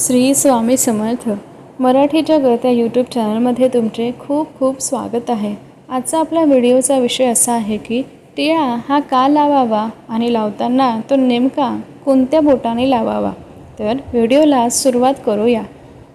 श्री स्वामी समर्थ. मराठी जगत या यूट्यूब चॅनलमध्ये तुमचे खूप खूप स्वागत आहे. आजचा आपला व्हिडिओचा विषय असा आहे की टिळा हा का लावावा आणि लावताना तो नेमका कोणत्या बोटाने लावावा? तर व्हिडिओला सुरुवात करूया.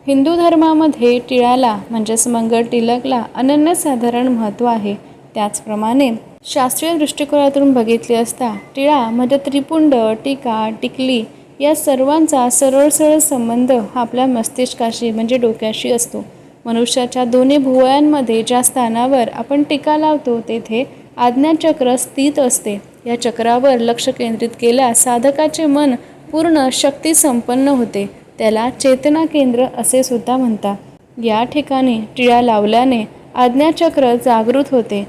हिंदू धर्मामध्ये टिळाला म्हणजेच मंगळ टिलकला अनन्यसाधारण महत्त्व आहे. त्याचप्रमाणे शास्त्रीय दृष्टिकोनातून बघितले असता टिळा म्हणजे त्रिपुंड टीका टिकली या सर्वांचा सरळ सरळ संबंध आपल्या मस्तिष्काशी म्हणजे डोक्याशी असतो. मनुष्याच्या दोन्ही भुवयांमध्ये ज्या स्थानावर आपण टीका लावतो तेथे आज्ञाचक्र स्थित असते. या चक्रावर लक्ष केंद्रित केल्यास साधकाचे मन पूर्ण शक्ती संपन्न होते. त्याला चेतना केंद्र असे सुद्धा म्हणतात. या ठिकाणी टिळा लावल्याने आज्ञाचक्र जागृत होते.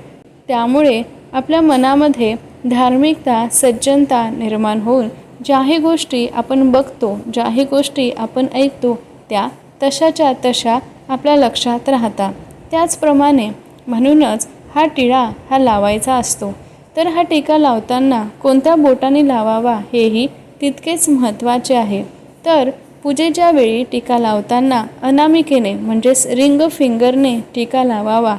त्यामुळे आपल्या मनामध्ये धार्मिकता सज्जनता निर्माण होऊन ज्याही गोष्टी आपण बघतो ज्याही गोष्टी आपण ऐकतो त्या तशाच्या तशा आपल्या लक्षात राहतात त्याचप्रमाणे म्हणूनच हा टिळा हा लावायचा असतो. तर हा टीका लावताना कोणत्या बोटाने लावावा हेही तितकेच महत्त्वाचे आहे. तर पूजेच्या वेळी टीका लावताना अनामिकेने म्हणजेच रिंग फिंगरने टीका लावावा.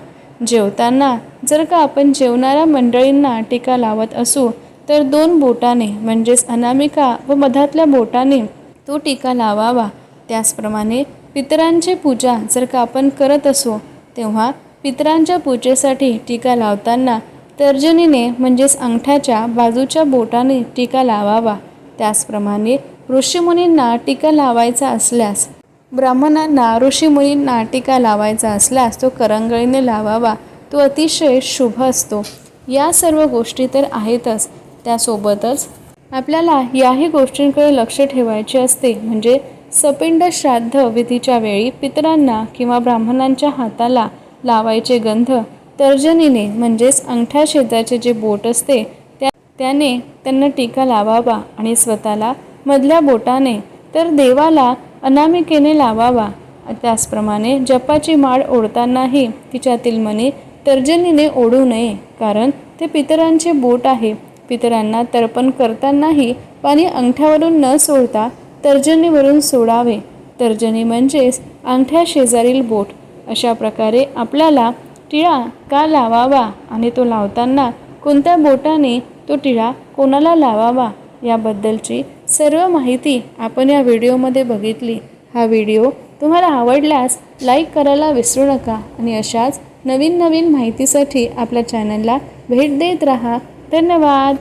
जेवताना जर का आपण जेवणाऱ्या मंडळींना टीका लावत असू तर दोन बोटाने म्हणजेच अनामिका व मधातल्या बोटाने तो टीका लावावा. त्याचप्रमाणे पितरांची पूजा जर का आपण करत असो तेव्हा पितरांच्या पूजेसाठी टीका लावताना तर्जनीने म्हणजेच अंगठ्याच्या बाजूच्या बोटाने टीका लावावा. त्याचप्रमाणे ऋषीमुनींना टीका लावायचा असल्यास ब्राह्मणांना ऋषीमुनींना टीका लावायचा असल्यास तो करंगळीने लावावा. तो अतिशय शुभ असतो. या सर्व गोष्टी तर आहेतच त्यासोबतच आपल्याला याही गोष्टींकडे लक्ष ठेवायचे असते. म्हणजे सपिंड श्राद्ध विधीच्या वेळी पितरांना किंवा ब्राह्मणांच्या हाताला लावायचे गंध तर्जनीने म्हणजेच अंगठ्या शेजाचे जे बोट असते त्या त्याने त्यांना टीका लावावा आणि स्वतःला मधल्या बोटाने तर देवाला अनामिकेने लावावा. त्याचप्रमाणे जपाची माळ ओढतानाही तिच्यातील मणी तर्जनीने ओढू नये कारण ते पितरांचे बोट आहे. पितरांना तर्पण करतानाही पाणी अंगठ्यावरून न सोडता तर्जनीवरून सोडावे. तर्जनी म्हणजेच अंगठ्या शेजारील बोट. अशा प्रकारे आपल्याला टिळा का लावावा आणि तो लावताना कोणत्या बोटाने तो टिळा कोणाला लावावा याबद्दलची सर्व माहिती आपण या व्हिडिओमध्ये बघितली. हा व्हिडिओ तुम्हाला आवडल्यास लाईक करायला विसरू नका आणि अशाच नवीन नवीन माहितीसाठी आपल्या चॅनलला भेट देत राहा. धन्यवाद.